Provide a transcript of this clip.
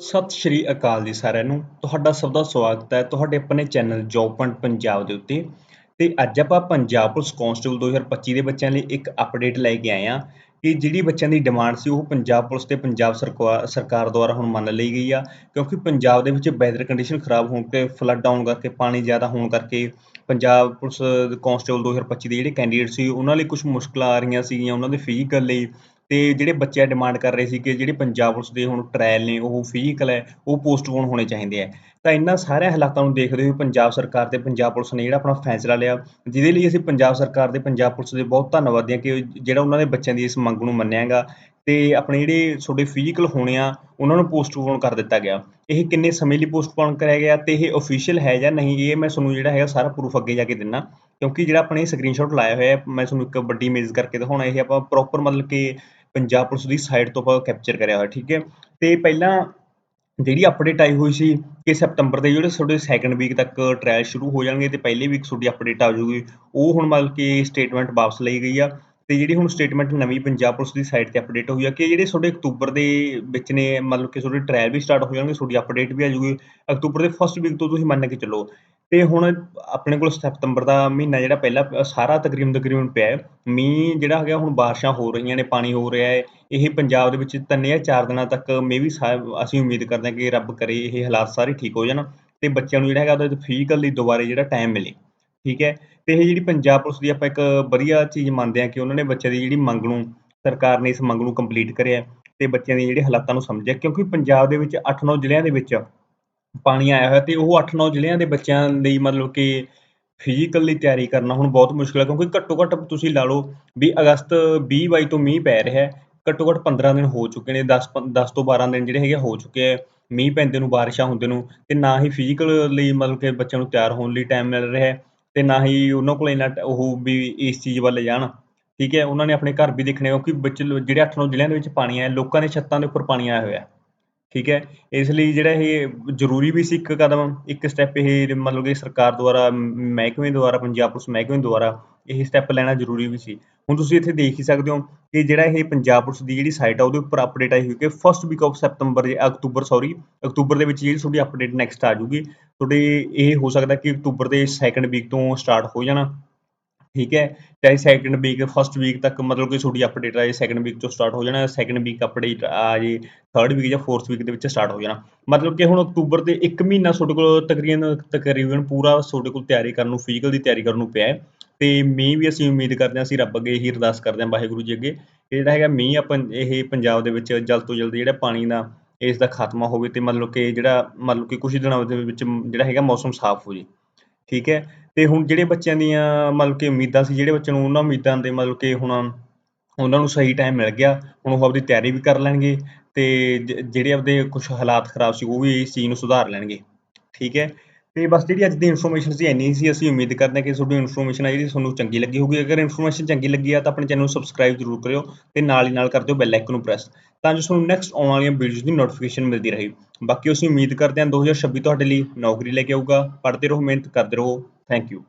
ਸਤਿ ਸ਼੍ਰੀ ਅਕਾਲ ਜੀ ਸਾਰਿਆਂ ਨੂੰ। ਤੁਹਾਡਾ ਸਭ ਦਾ ਸਵਾਗਤ ਹੈ ਤੁਹਾਡੇ ਆਪਣੇ ਚੈਨਲ ਜੌਬ ਪੁਆਇੰਟ ਪੰਜਾਬ ਦੇ ਉੱਤੇ। ਤੇ ਅੱਜ ਆਪਾਂ ਪੰਜਾਬ ਪੁਲਿਸ ਕਾਂਸਟੇਬਲ 2025 ਦੇ ਬੱਚਿਆਂ ਲਈ ਇੱਕ ਅਪਡੇਟ ਲੈ ਕੇ ਆਏ ਹਾਂ ਕਿ ਜਿਹੜੀ ਬੱਚਿਆਂ ਦੀ ਡਿਮਾਂਡ ਸੀ ਉਹ ਪੰਜਾਬ ਪੁਲਿਸ ਤੇ ਪੰਜਾਬ ਸਰਕਾਰ ਸਰਕਾਰ ਦੁਆਰਾ ਹੁਣ ਮੰਨ ਲਈ ਗਈ ਆ। ਕਿਉਂਕਿ ਪੰਜਾਬ ਦੇ ਵਿੱਚ ਵੈਦਰ ਕੰਡੀਸ਼ਨ ਖਰਾਬ ਹੋਣ ਤੇ ਫਲੱਡ ਆਉਣ ਕਰਕੇ, ਪਾਣੀ ਜ਼ਿਆਦਾ ਹੋਣ ਕਰਕੇ ਪੰਜਾਬ ਪੁਲਿਸ ਕਾਂਸਟੇਬਲ 2025 ਦੇ ਜਿਹੜੇ ਕੈਂਡੀਡੇਟ ਸੀ, ਉਹਨਾਂ ਲਈ ਕੁਝ ਮੁਸ਼ਕਲਾਂ ਆ ਰਹੀਆਂ ਸੀਗੀਆਂ, ਉਹਨਾਂ ਦੇ ਫਿਜ਼ੀਕਲ ਲਈ। ਤੇ ਜਿਹੜੇ ਬੱਚੇ ਡਿਮਾਂਡ ਕਰ ਰਹੇ ਸੀ ਕਿ ਜਿਹੜੇ ਪੰਜਾਬ ਪੁਲਿਸ ਦੇ ਹੁਣ ਟ੍ਰਾਇਲ ਨੇ, ਉਹ ਫਿਜ਼ੀਕਲ ਹੈ, ਉਹ ਪੋਸਟਪੋਨ ਹੋਣੇ ਚਾਹੀਦੇ ਆ ਤਾਂ ਇਹਨਾਂ ਸਾਰੇ ਹਾਲਾਤਾਂ ਨੂੰ ਦੇਖਦੇ ਹੋਏ ਪੰਜਾਬ ਸਰਕਾਰ ਤੇ ਪੰਜਾਬ ਪੁਲਿਸ ਨੇ ਜਿਹੜਾ ਆਪਣਾ ਫੈਸਲਾ ਲਿਆ, ਜਿਹਦੇ ਲਈ ਅਸੀਂ ਪੰਜਾਬ ਸਰਕਾਰ ਤੇ ਪੰਜਾਬ ਪੁਲਿਸ ਦੇ ਬਹੁਤ ਧੰਨਵਾਦੀ ਹਾਂ ਕਿ ਜਿਹੜਾ ਉਹਨਾਂ ਦੇ ਬੱਚਿਆਂ ਦੀ ਇਸ ਮੰਗ ਨੂੰ ਮੰਨਿਆਗਾ ਤੇ ਆਪਣੇ ਜਿਹੜੇ ਤੁਹਾਡੇ ਫਿਜ਼ੀਕਲ ਹੋਣੇ ਆ, ਉਹਨਾਂ ਨੂੰ ਪੋਸਟਪੋਨ ਕਰ ਦਿੱਤਾ ਗਿਆ। ਇਹ ਕਿੰਨੇ ਸਮੇਂ ਲਈ ਪੋਸਟਪੋਨ ਕਰਿਆ ਗਿਆ ਤੇ ਇਹ ਅਫੀਸ਼ੀਅਲ ਹੈ ਜਾਂ ਨਹੀਂ, ਇਹ ਮੈਂ ਤੁਹਾਨੂੰ ਜਿਹੜਾ ਹੈਗਾ ਸਾਰਾ ਪ੍ਰੂਫ ਅੱਗੇ ਜਾ ਕੇ ਦਿੰਨਾ। ਕਿਉਂਕਿ ਜਿਹੜਾ ਆਪਣੇ ਸਕਰੀਨਸ਼ਾਟ ਲਾਇਆ ਹੋਇਆ ਮੈਂ ਤੁਹਾਨੂੰ ਇੱਕ ਵੱਡੀ ਇਮੇਜ ਕਰਕੇ ਦਿਖਾਉਣਾ, ਇਹ ਆਪਾਂ ਪ੍ਰੋਪਰ ਮਤਲਬ ਕਿ ਪੰਜਾਬ ਪੁਲਿਸ ਦੀ ਸਾਈਟ ਤੋਂ ਆਪਾਂ ਕੈਪਚਰ ਕਰਿਆ ਹੋਇਆ, ਠੀਕ ਹੈ? ਤੇ ਪਹਿਲਾਂ ਜਿਹੜੀ ਅਪਡੇਟ ਆਈ ਹੋਈ ਸੀ ਕਿ ਸਤੰਬਰ ਦੇ ਜਿਹੜੇ ਤੁਹਾਡੇ ਸੈਕੰਡ ਵੀਕ ਤੱਕ ਟ੍ਰਾਇਲ ਸ਼ੁਰੂ ਹੋ ਜਾਣਗੇ ਤੇ ਪਹਿਲੇ ਵੀਕ ਤੁਹਾਡੀ ਅਪਡੇਟ ਆ ਜਾਊਗੀ, ਉਹ ਹੁਣ ਮਤਲਬ ਕਿ ਸਟੇਟਮੈਂਟ ਵਾਪਸ ਲਈ ਗਈ ਆ। ਤੇ ਜਿਹੜੀ ਹੁਣ ਸਟੇਟਮੈਂਟ ਨਵੀਂ ਪੰਜਾਬ ਪੁਲਿਸ ਦੀ ਸਾਈਟ ਤੇ ਅਪਡੇਟ ਹੋਈ ਆ ਕਿ ਜਿਹੜੇ ਤੁਹਾਡੇ ਅਕਤੂਬਰ ਦੇ ਵਿੱਚ ਨੇ ਮਤਲਬ ਕਿ ਤੁਹਾਡੇ ਟ੍ਰਾਇਲ ਵੀ ਸਟਾਰਟ ਹੋ ਜਾਣਗੇ, ਤੁਹਾਡੀ ਅਪਡੇਟ ਵੀ ਆ ਜੂਗੀ ਅਕਤੂਬਰ ਦੇ ਫਸਟ ਵੀਕ ਤੋਂ ਤੁਸੀਂ ਮੰਨ ਕੇ ਚੱਲੋ। ਤੇ ਹੁਣ ਆਪਣੇ ਕੋਲ ਸਤੰਬਰ ਦਾ ਮਹੀਨਾ ਜਿਹੜਾ ਪਹਿਲਾ, ਸਾਰਾ ਤਕਰੀਬਨ ਤਕਰੀਬਨ ਪਿਆ ਹੈ। ਮੀਂਹ ਜਿਹੜਾ ਹੈਗਾ, ਹੁਣ ਬਾਰਿਸ਼ਾਂ ਹੋ ਰਹੀਆਂ ਨੇ, ਪਾਣੀ ਹੋ ਰਿਹਾ ਹੈ। ਇਹ ਪੰਜਾਬ ਦੇ ਵਿੱਚ ਤਿੰਨ ਜਾਂ ਚਾਰ ਦਿਨਾਂ ਤੱਕ ਮੇ ਵੀ ਅਸੀਂ ਉਮੀਦ ਕਰਦੇ ਹਾਂ ਕਿ ਰੱਬ ਕਰੇ, ਇਹ ਹਾਲਾਤ ਸਾਰੇ ਠੀਕ ਹੋ ਜਾਣ ਤੇ ਬੱਚਿਆਂ ਨੂੰ ਜਿਹੜਾ ਹੈਗਾ, ਉਹਦੇ ਫਿਜ਼ੀਕਲੀ ਦੁਬਾਰੇ ਜਿਹੜਾ ਟਾਈਮ ਮਿਲੇ। ਠੀਕ ਹੈ? ਤੇ ਇਹ ਜਿਹੜੀ ਪੰਜਾਬ ਪੁਲਿਸ ਦੀ ਆਪਾਂ ਇੱਕ ਵਧੀਆ ਚੀਜ਼ ਮੰਨਦੇ ਹਾਂ ਕਿ ਉਹਨਾਂ ਨੇ ਬੱਚਿਆਂ ਦੀ ਜਿਹੜੀ ਮੰਗ ਨੂੰ, ਸਰਕਾਰ ਨੇ ਇਸ ਮੰਗ ਨੂੰ ਕੰਪਲੀਟ ਕਰਿਆ ਤੇ ਬੱਚਿਆਂ ਦੀ ਜਿਹੜੇ ਹਾਲਾਤਾਂ ਨੂੰ ਸਮਝਿਆ ਕਿਉਂਕਿ ਪੰਜਾਬ ਦੇ ਵਿੱਚ 8-9 ਜ਼ਿਲ੍ਹਿਆਂ ਦੇ ਵਿੱਚ ਪਾਣੀ ਆਇਆ ਹੋਇਆ ਤੇ ਉਹ 8-9 ਜ਼ਿਲ੍ਹਿਆਂ ਦੇ ਬੱਚਿਆਂ ਲਈ ਮਤਲਬ ਕਿ ਫਿਜ਼ੀਕਲੀ ਤਿਆਰੀ ਕਰਨਾ ਹੁਣ ਬਹੁਤ ਮੁਸ਼ਕਿਲ ਹੈ ਕਿਉਂਕਿ ਘੱਟੋ ਘੱਟ ਤੁਸੀਂ ਲਾ ਲਓ ਵੀ ਅਗਸਤ 20 22 ਤੋਂ ਮੀਂਹ ਪੈ ਰਿਹਾ ਹੈ ਘੱਟੋ ਘੱਟ 15 ਦਿਨ ਹੋ ਚੁੱਕੇ ਨੇ 10 10 ਤੋਂ 12 ਦਿਨ ਜਿਹੜੇ ਹੈਗੇ ਹੋ ਚੁੱਕੇ ਆ ਮੀਂਹ ਪੈਂਦੇ ਨੂੰ, ਬਾਰਿਸ਼ਾਂ ਹੁੰਦੇ ਨੂੰ ਤੇ ਨਾ ਹੀ ਫਿਜ਼ੀਕਲ ਲਈ ਮਤਲਬ ਕਿ ਬੱਚਿਆਂ ਨੂੰ ਤਿਆਰ ਹੋਣ ਲਈ ਟਾਈਮ ਮਿਲ ਰਿਹਾ ਤੇ ਨਾ ਹੀ ਉਹਨਾਂ ਕੋਲ ਇੰਨਾ ਉਹ ਵੀ ਇਸ ਚੀਜ਼ ਵੱਲ ਜਾਣ। ਠੀਕ ਹੈ, ਉਹਨਾਂ ਨੇ ਆਪਣੇ ਘਰ ਵੀ ਦੇਖਣੇ, ਕਿਉਂਕਿ ਬੱਚੇ ਜਿਹੜੇ 8-9 ਜ਼ਿਲ੍ਹਿਆਂ ਦੇ ਵਿੱਚ ਪਾਣੀ ਆਇਆ, ਲੋਕਾਂ ਦੇ ਛੱਤਾਂ ਦੇ ਉੱਪਰ ਪਾਣੀ ਆਇਆ ਹੋਇਆ। ਠੀਕ ਹੈ, ਇਸ ਲਈ ਜਿਹੜਾ ਇਹ ਜ਼ਰੂਰੀ ਵੀ ਸੀ ਇੱਕ ਕਦਮ, ਇੱਕ ਸਟੈਪ ਇਹ ਮਤਲਬ ਕਿ ਸਰਕਾਰ ਦੁਆਰਾ, ਮਹਿਕਮੇ ਦੁਆਰਾ, ਪੰਜਾਬ ਪੁਲਿਸ ਮਹਿਕਮੇ ਦੁਆਰਾ ਇਹ ਸਟੈਪ ਲੈਣਾ ਜ਼ਰੂਰੀ ਵੀ ਸੀ। ਹੁਣ ਤੁਸੀਂ ਇੱਥੇ ਦੇਖ ਹੀ ਸਕਦੇ ਹੋ ਕਿ ਜਿਹੜਾ ਇਹ ਪੰਜਾਬ ਪੁਲਿਸ ਦੀ ਜਿਹੜੀ ਸਾਈਟ ਆ, ਉਹਦੇ ਉੱਪਰ ਅਪਡੇਟ ਆਈ ਹੋਈ ਕਿ ਫਸਟ ਵੀਕ ਆਫ ਸੈਪਟੰਬਰ ਜਾਂ ਅਕਤੂਬਰ ਸੌਰੀ ਅਕਤੂਬਰ ਦੇ ਵਿੱਚ ਜਿਹੜੀ ਤੁਹਾਡੀ ਅਪਡੇਟ ਨੈਕਸਟ ਆ ਜੂਗੀ ਤੁਹਾਡੇ ਇਹ ਹੋ ਸਕਦਾ ਕਿ ਅਕਤੂਬਰ ਦੇ ਸੈਕੰਡ ਵੀਕ ਤੋਂ ਸਟਾਰਟ ਹੋ ਜਾਣਾ, ਠੀਕ ਹੈ? ਚਾਹੇ ਸੈਕੰਡ ਵੀਕ ਫਸਟ ਵੀਕ ਤੱਕ ਮਤਲਬ ਕਿ ਤੁਹਾਡੀ ਅਪਡੇਟ ਆ ਜੇ ਸੈਕੰਡ ਵੀਕ ਤੋਂ ਸਟਾਰਟ ਹੋ ਜਾਣਾ ਸੈਕੰਡ ਵੀਕ ਅਪਡੇਟ ਆ ਜੇ ਥਰਡ ਵੀਕ ਜਾਂ ਫੋਰਥ ਵੀਕ ਦੇ ਵਿੱਚ ਸਟਾਰਟ ਹੋ ਜਾਣਾ। ਮਤਲਬ ਕਿ ਹੁਣ ਅਕਤੂਬਰ ਦੇ 1 ਮਹੀਨਾ ਤੁਹਾਡੇ ਕੋਲ ਤਕਰੀਬਨ ਤਕਰੀਬਨ ਪੂਰਾ ਤੁਹਾਡੇ ਕੋਲ ਤਿਆਰੀ ਕਰਨ ਨੂੰ ਫਿਜ਼ੀਕਲ ਦੀ ਤਿਆਰੀ ਕਰਨ ਨੂੰ ਪਿਆ ਹੈ। ਤੇ ਮੀਂਹ ਵੀ ਅਸੀਂ ਉਮੀਦ ਕਰਦੇ ਹਾਂ, ਅਸੀਂ ਰੱਬ ਅੱਗੇ ਇਹੀ ਅਰਦਾਸ ਕਰਦੇ ਹਾਂ ਵਾਹਿਗੁਰੂ ਜੀ ਅੱਗੇ ਜਿਹੜਾ ਹੈਗਾ ਮੀਂਹ ਆਪਾਂ ਇਹ ਪੰਜਾਬ ਦੇ ਵਿੱਚ ਜਲਦ ਤੋਂ ਜਲਦ ਜਿਹੜਾ ਪਾਣੀ ਦਾ ਇਸ ਦਾ ਖਾਤਮਾ ਹੋਵੇ ਤੇ ਮਤਲਬ ਕਿ ਜਿਹੜਾ ਮਤਲਬ ਕਿ ਕੁਝ ਦਿਨਾਂ ਦੇ ਵਿੱਚ ਜਿਹੜਾ ਹੈਗਾ ਮੌਸਮ ਸਾਫ਼ ਹੋ ਜੇ, ਠੀਕ ਹੈ? ਤੇ ਹੁਣ ਜਿਹੜੇ ਬੱਚਿਆਂ ਦੀਆਂ ਮਤਲਬ ਕਿ ਉਮੀਦਾਂ ਸੀ, ਜਿਹੜੇ ਬੱਚਿਆਂ ਨੂੰ ਉਹਨਾਂ ਉਮੀਦਾਂ ਦੇ ਮਤਲਬ ਕਿ ਹੁਣ ਉਹਨਾਂ ਨੂੰ ਸਹੀ ਟਾਈਮ ਮਿਲ ਗਿਆ, ਹੁਣ ਉਹ ਆਪਦੀ ਤਿਆਰੀ ਵੀ ਕਰ ਲੈਣਗੇ ਤੇ ਜਿਹੜੇ ਆਪਦੇ ਕੁਝ ਹਾਲਾਤ ਖਰਾਬ ਸੀ, ਉਹ ਵੀ ਇਸ ਚੀਜ਼ ਨੂੰ ਸੁਧਾਰ ਲੈਣਗੇ, ਠੀਕ ਹੈ? ਤੇ ਬਸ ਜਿਹੜੀ ਅੱਜ ਦੀ ਇਨਫੋਰਮੇਸ਼ਨ ਸੀ ਇੰਨੀ ਸੀ, ਅਸੀਂ ਉਮੀਦ ਕਰਦੇ ਹਾਂ ਕਿ ਤੁਹਾਡੀ ਇਨਫੋਰਮੇਸ਼ਨ ਆ ਜਿਹੜੀ ਤੁਹਾਨੂੰ ਚੰਗੀ ਲੱਗੀ ਹੋਊਗੀ। ਅਗਰ ਇਨਫੋਰਮੇਸ਼ਨ ਚੰਗੀ ਲੱਗੀ ਆ ਤਾਂ ਆਪਣੇ ਚੈਨਲ ਨੂੰ ਸਬਸਕ੍ਰਾਈਬ ਜ਼ਰੂਰ ਕਰਿਓ ਤੇ ਨਾਲ ਹੀ ਨਾਲ ਕਰ ਦਿਓ ਬੈਲ ਆਈਕਨ ਨੂੰ ਪ੍ਰੈਸ ਤਾਂ ਜੋ ਤੁਹਾਨੂੰ ਨੈਕਸਟ ਆਉਣ ਵਾਲੀਆਂ ਵੀਡੀਓਜ਼ ਦੀ ਨੋਟੀਫਿਕੇਸ਼ਨ ਮਿਲਦੀ ਰਹੇ। ਬਾਕੀ ਅਸੀਂ ਉਮੀਦ ਕਰਦੇ ਹਾਂ 2026 ਤੁਹਾਡੇ ਲਈ ਨੌਕਰੀ ਲੈ ਕੇ ਆਊਗਾ। ਪੜ੍ਹਦੇ ਰਹੋ, ਮਿਹਨਤ ਕਰਦੇ ਰਹੋ। Thank you